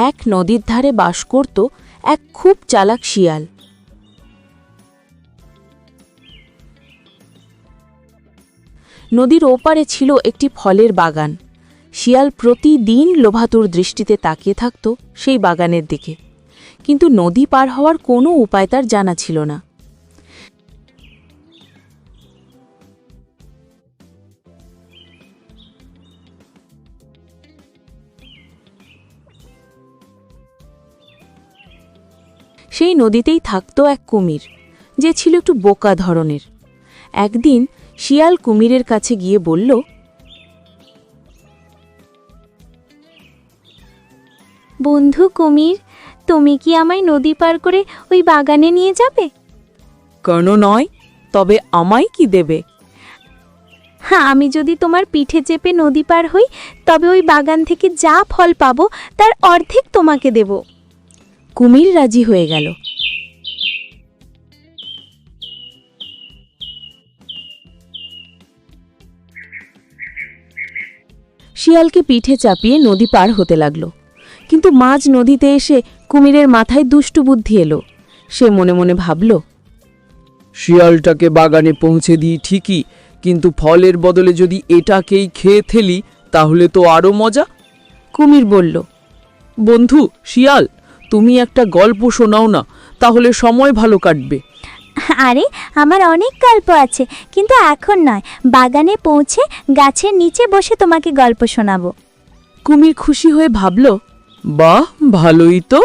এক নদীর ধারে বাস করত এক খুব চালাক শিয়াল। নদীর ওপারে ছিল একটি ফলের বাগান। শিয়াল প্রতিদিন লোভাতুর দৃষ্টিতে তাকিয়ে থাকত সেই বাগানের দিকে। কিন্তু নদী পার হওয়ার কোনো উপায় তার জানা ছিল না। সেই নদীতেই থাকত এক কুমির যে ছিল একটু বোকা ধরনের। একদিন শিয়াল কুমিরের কাছে গিয়ে বলল বন্ধু কুমির তুমি কি আমায় নদী পার করে ওই বাগানে নিয়ে যাবে? কেন নয় তবে আমায় কি দেবে? হ্যাঁ আমি যদি তোমার পিঠে চেপে নদী পার হই তবে ওই বাগান থেকে যা ফল পাবো তার অর্ধেক তোমাকে দেব। কুমির রাজি হয়ে গেল। শিয়ালকে পিঠে চাপিয়ে নদী পার হতে লাগল। কিন্তু মাঝ নদীতে এসে কুমিরের মাথায় দুষ্টু বুদ্ধি এলো। সে মনে মনে ভাবল শিয়ালটাকে বাগানে পৌঁছে দিই ঠিকই কিন্তু ফলের বদলে যদি এটাকেই খেয়ে ফেলি তাহলে তো আরও মজা। কুমির বলল বন্ধু শিয়াল তুমি একটা গল্প শোনাও না তাহলে সময় ভালো কাটবে। আরে আমার অনেক গল্প আছে কিন্তু এখন নয়। বাগানে পৌঁছে গাছের নিচে বসে তোমাকে গল্প শোনাবো। কুমির খুশি হয়ে ভাবল বাহ ভালোই তো।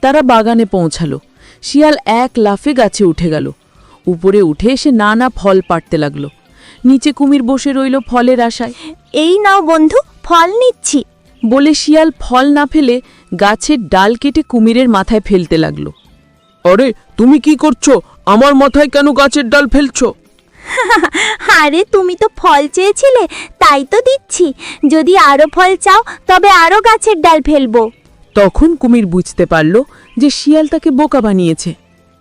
তারা বাগানে পৌঁছালো। শিয়াল এক লাফে গাছে উঠে গেল। উপরে উঠে এসে নানা ফল পাড়তে লাগল। নিচে কুমির বসে রইল ফলের আশায়। এই নাও বন্ধু ফল নিচ্ছি। বলে শিয়াল ফল না ফেলে গাছের ডাল কেটে কুমিরের মাথায় ফেলতে লাগল। আরে তুমি কি করছ? আমার মাথায় কেন গাছের ডাল ফেলছো? আরে তুমি তো ফল চেয়েছিলে তাই তো দিচ্ছি। যদি আরও ফল চাও তবে আরও গাছের ডাল ফেলব। তখন কুমির বুঝতে পারল যে শিয়াল তাকে বোকা বানিয়েছে।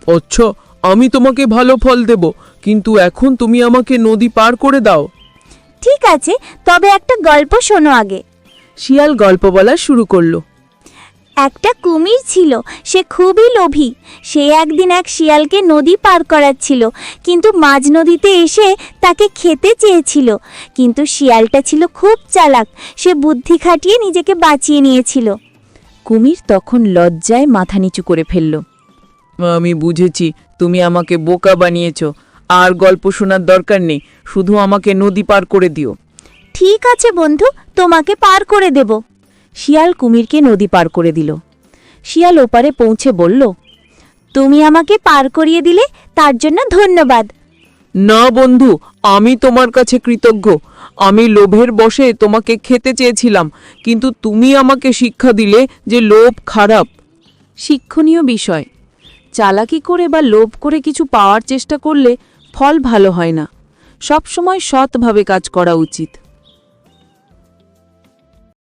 আচ্ছা আমি তোমাকে ভালো ফল দেব কিন্তু এখন তুমি আমাকে নদী পার করে দাও। ঠিক আছে তবে একটা গল্প শোনো আগে। শিয়াল গল্প বলা শুরু করল। একটা কুমির ছিল সে খুবই লোভী। সে একদিন এক শিয়ালকে নদী পার করাচ্ছিল কিন্তু মাঝ নদীতে এসে তাকে খেতে চেয়েছিল। কিন্তু শিয়ালটা ছিল খুব চালাক সে বুদ্ধি খাটিয়ে নিজেকে বাঁচিয়ে নিয়েছিল। কুমির তখন লজ্জায় মাথা নিচু করে ফেলল। আমি বুঝেছি তুমি আমাকে বোকা বানিয়েছ। আর গল্প শোনার দরকার নেই শুধু আমাকে নদী পার করে দিও। ঠিক আছে বন্ধু তোমাকে পার করে দেব। শিয়াল কুমিরকে নদী পার করে দিল। শিয়াল ওপারে পৌঁছে বলল তুমি আমাকে পার করিয়ে দিলে তার জন্য ধন্যবাদ। না বন্ধু আমি তোমার কাছে কৃতজ্ঞ। আমি লোভের বসে তোমাকে খেতে চেয়েছিলাম কিন্তু তুমি আমাকে শিক্ষা দিলে যে লোভ খারাপ। শিক্ষণীয় বিষয় চালাকি করে বা লোভ করে কিছু পাওয়ার চেষ্টা করলে ফল ভালো হয় না। সবসময় সৎভাবে কাজ করা উচিত।